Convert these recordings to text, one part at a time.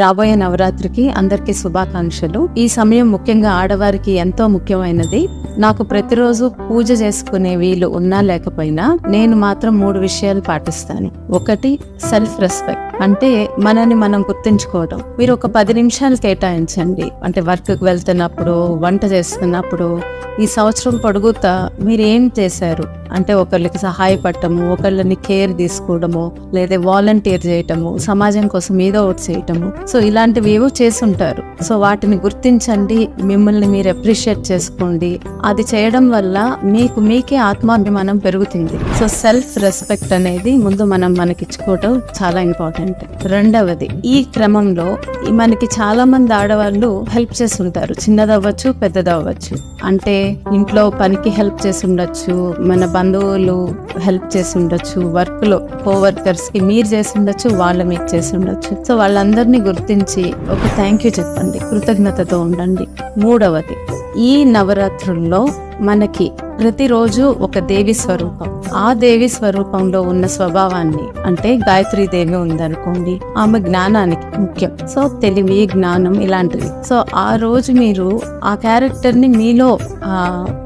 రాబోయే నవరాత్రికి అందరికీ శుభాకాంక్షలు. ఈ సమయం ముఖ్యంగా ఆడవారికి ఎంతో ముఖ్యమైనది. నాకు ప్రతిరోజు పూజ చేసుకునే వీలు ఉన్నా లేకపోయినా నేను మాత్రం మూడు విషయాలు పాటిస్తాను. ఒకటి సెల్ఫ్ రెస్పెక్ట్ అంటే మనని మనం గుర్తించుకోవడం మీరు ఒక పది నిమిషాలు కేటాయించండి. అంటే వర్క్కి వెళ్తున్నప్పుడు వంట చేస్తున్నప్పుడు ఈ సంవత్సరం పొడుగుతా మీరు ఏం చేశారు? అంటే ఒకళ్ళకి సహాయపడటము ఒకళ్ళని కేర్ తీసుకోవడము లేదా వాలంటీర్ చేయటము సమాజం కోసం ఏదో ఒకటి చేయటము. సో ఇలాంటివి ఏవో చేస్తుంటారు. సో వాటిని గుర్తించండి మిమ్మల్ని మీరు అప్రిషియేట్ చేసుకోండి. అది చేయడం వల్ల మీకు మీకే ఆత్మాభిమానం పెరుగుతుంది. సో సెల్ఫ్ రెస్పెక్ట్ అనేది ముందు మనం మనకిచ్చుకోవటం చాలా ఇంపార్టెంట్ రెండవది ఈ క్రమంలో మనకి చాలా మంది ఆడవాళ్ళు హెల్ప్ చేసి ఉంటారు చిన్నదవ్వచ్చు పెద్దదవ్వచ్చు. అంటే ఇంట్లో పనికి హెల్ప్ చేసి ఉండొచ్చు మన బంధువులు హెల్ప్ చేసి ఉండొచ్చు వర్క్లో కోవర్కర్స్కి మీరు చేసి ఉండొచ్చు వాళ్ళు మీకు చేసి ఉండొచ్చు. సో వాళ్ళందరినీ గుర్తించి ఒక థ్యాంక్ యూ చెప్పండి. కృతజ్ఞతతో ఉండండి. మూడవది ఈ నవరాత్రుల్లో మనకి ప్రతిరోజు ఒక దేవి స్వరూపం. ఆ దేవి స్వరూపంలో ఉన్న స్వభావాన్ని అంటే గాయత్రి దేవి ఉందనుకోండి ఆమె జ్ఞానానికి ముఖ్యం. సో తెలివి జ్ఞానం ఇలాంటివి. సో ఆ రోజు మీరు ఆ క్యారెక్టర్ని మీలో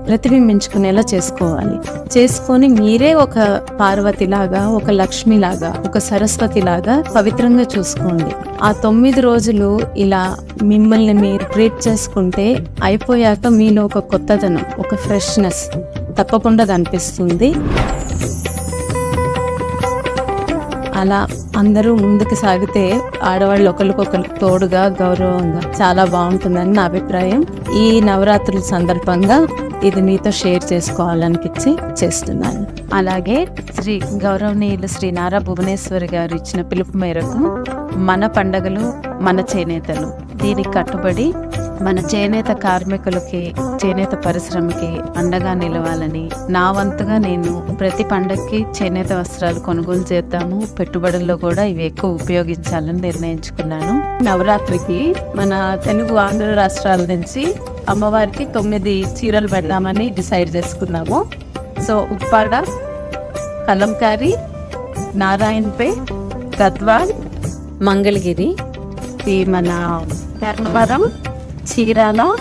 ప్రతిబింబించుకునేలా చేసుకోవాలి. చేసుకొని మీరే ఒక పార్వతి లాగా ఒక లక్ష్మి లాగా ఒక సరస్వతి లాగా పవిత్రంగా చూసుకోండి. ఆ తొమ్మిది రోజులు ఇలా మిమ్మల్ని మీరు ట్రీట్ చేసుకుంటే అయిపోయాక మీలో ఒక కొత్తదనం ఒక ఫ్రెష్నెస్ తప్పకుండా కనిపిస్తుంది. అలా అందరూ ముందుకు సాగితే ఆడవాళ్ళు ఒకరికొకరు తోడుగా గౌరవంగా చాలా బాగుంటుందని నా అభిప్రాయం. ఈ నవరాత్రుల సందర్భంగా ఇది మీతో షేర్ చేసుకోవాలనిపించి చేస్తున్నాను. అలాగే శ్రీ గౌరవనీయులు శ్రీ నారా భువనేశ్వరి గారు ఇచ్చిన పిలుపు మేరకు మన పండగలు మన చేనేతలు దీనికి కట్టుబడి మన చేనేత కార్మికులకి చేనేత పరిశ్రమకి అండగా నిలవాలని నా వంతుగా నేను ప్రతి పండగకి చేనేత వస్త్రాలు కొనుగోలు చేద్దాము. పెట్టుబడుల్లో కూడా ఇవి ఎక్కువ ఉపయోగించాలని నిర్ణయించుకున్నాను. నవరాత్రికి మన తెలుగు ఆంధ్ర రాష్ట్రాల నుంచి అమ్మవారికి తొమ్మిది చీరలు పెడదామని డిసైడ్ చేసుకున్నాము. సో ఉప్పాడ కలంకారి నారాయణపే గద్వాల్ మంగళగిరి ఈ మన ధర్మవరం చీరాల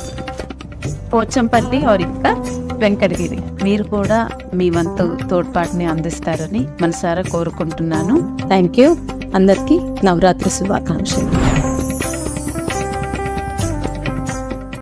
పోచంపల్లి ఇంకా వెంకటగిరి. మీరు కూడా మీ వంతు తోడ్పాటుని అందిస్తారని మనసారా కోరుకుంటున్నాను. థ్యాంక్ యూ అందరికీ నవరాత్రి శుభాకాంక్షలు.